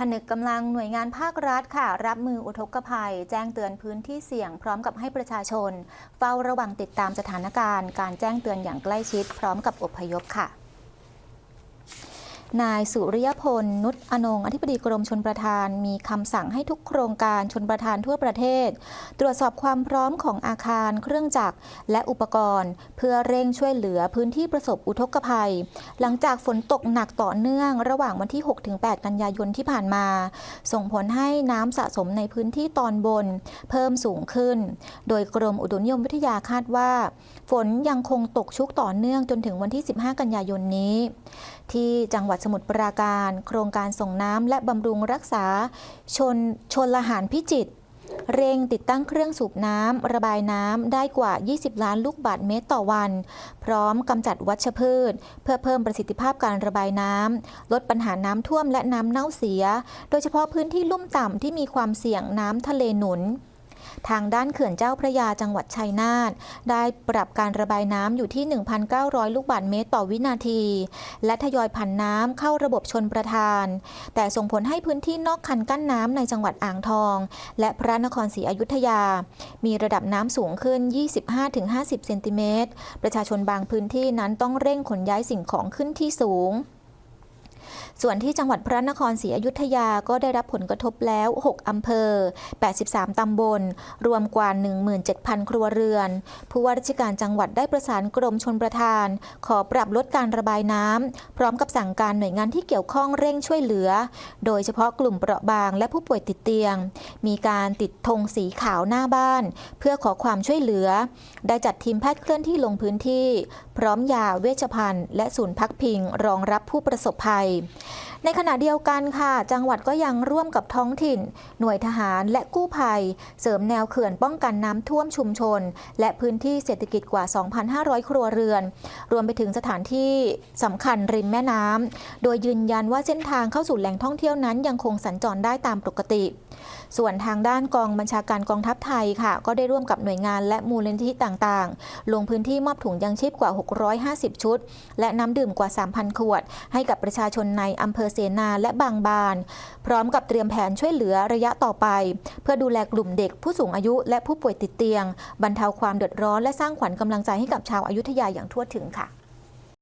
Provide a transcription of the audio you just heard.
ผนึกกำลังหน่วยงานภาครัฐค่ะ รับมืออุทกภัย แจ้งเตือนพื้นที่เสี่ยง พร้อมกับให้ประชาชน เฝ้าระวังติดตามสถานการณ์ การแจ้งเตือนอย่างใกล้ชิด พร้อมกับอพยพค่ะ นายสุริยพล นุชอนง อธิบดีกรมชนประทาน มีคำสั่งให้ทุกโครงการชนประทานทั่วประเทศ ตรวจสอบความพร้อมของอาคารเครื่องจักรและอุปกรณ์ เพื่อเร่งช่วยเหลือพื้นที่ประสบอุทกภัย หลังจากฝนตกหนักต่อเนื่องระหว่างวันที่ 6-8 กันยายนที่ผ่านมา ส่งผลให้น้ำสะสมในพื้นที่ตอนบน เพิ่มสูงขึ้น โดยกรมอุตุนิยมวิทยาคาดว่า ฝนยังคงตกชุกต่อเนื่องจนถึงวันที่ 15 กันยายนนี้ ที่จังหวัดสมุทรปราการ โครงการส่งน้ำและบำรุงรักษา ชนชนละหารพิจิตรเร่งติดตั้งเครื่องสูบน้ำ ระบายน้ำ ได้กว่า 20 ล้านลูกบาศก์เมตรต่อวัน พร้อมกำจัดวัชพืช เพื่อเพิ่มประสิทธิภาพการระบายน้ำ ลดปัญหาน้ำท่วมและน้ำเน่าเสีย โดยเฉพาะพื้นที่ลุ่มต่ำที่มีความเสี่ยงน้ำทะเลหนุน ทางด้านเขื่อนเจ้าพระยาจังหวัดชัยนาทได้ปรับการระบายน้ำอยู่ที่ 1,900 ลูกบาศก์เมตรต่อวินาที และทยอยผันน้ำเข้าระบบชนประทาน แต่ส่งผลให้พื้นที่นอกคันกั้นน้ำในจังหวัดอ่างทอง และพระนครศรีอยุธยา มีระดับน้ำสูงขึ้น 25-50 เซนติเมตร ประชาชนบางพื้นที่นั้นต้องเร่งขนย้ายสิ่งของขึ้นที่สูง ส่วนที่จังหวัดพระนครศรีอยุธยาก็ได้รับผลกระทบแล้ว 6 อำเภอ 83 ตำบล รวมกว่า 17,000 ครัวเรือน ผู้ว่าราชการจังหวัดได้ประสานกรมชนประทาน ขอปรับลดการระบายน้ำ พร้อมกับสั่งการหน่วยงานที่เกี่ยวข้องเร่งช่วยเหลือ โดยเฉพาะกลุ่มเปราะบางและผู้ป่วยติดเตียง มีการติดธงสีขาวหน้าบ้าน เพื่อขอความช่วยเหลือ ได้จัดทีมแพทย์เคลื่อนที่ลงพื้นที่ พร้อมยาเวชภัณฑ์ และศูนย์พักพิง รองรับผู้ประสบภัย ในขณะเดียวกันค่ะ จังหวัดก็ยังร่วมกับท้องถิ่น หน่วยทหารและกู้ภัย เสริมแนวเขื่อนป้องกันน้ำท่วมชุมชน และพื้นที่เศรษฐกิจกว่า 2,500 ครัวเรือน รวมไปถึงสถานที่สำคัญริมแม่น้ำโดยยืนยันว่าเส้นทางเข้าสู่แหล่งท่องเที่ยวนั้นยังคงสัญจรได้ตามปกติ ส่วนทางด้านกองบัญชาการกองทัพไทยค่ะ ก็ได้ร่วมกับหน่วยงานและมูลนิธิต่างๆ ลงพื้นที่มอบถุงยังชีพกว่า650 ชุด และน้ำดื่มกว่า 3,000 ขวด ให้กับประชาชนในอำเภอเสนาและบางบาน พร้อมกับเตรียมแผนช่วยเหลือระยะต่อไป เพื่อดูแลกลุ่มเด็กผู้สูงอายุและผู้ป่วยติดเตียง บรรเทาความเดือดร้อนและสร้างขวัญกำลังใจให้กับชาวอายุทยาอย่างทั่วถึงค่ะ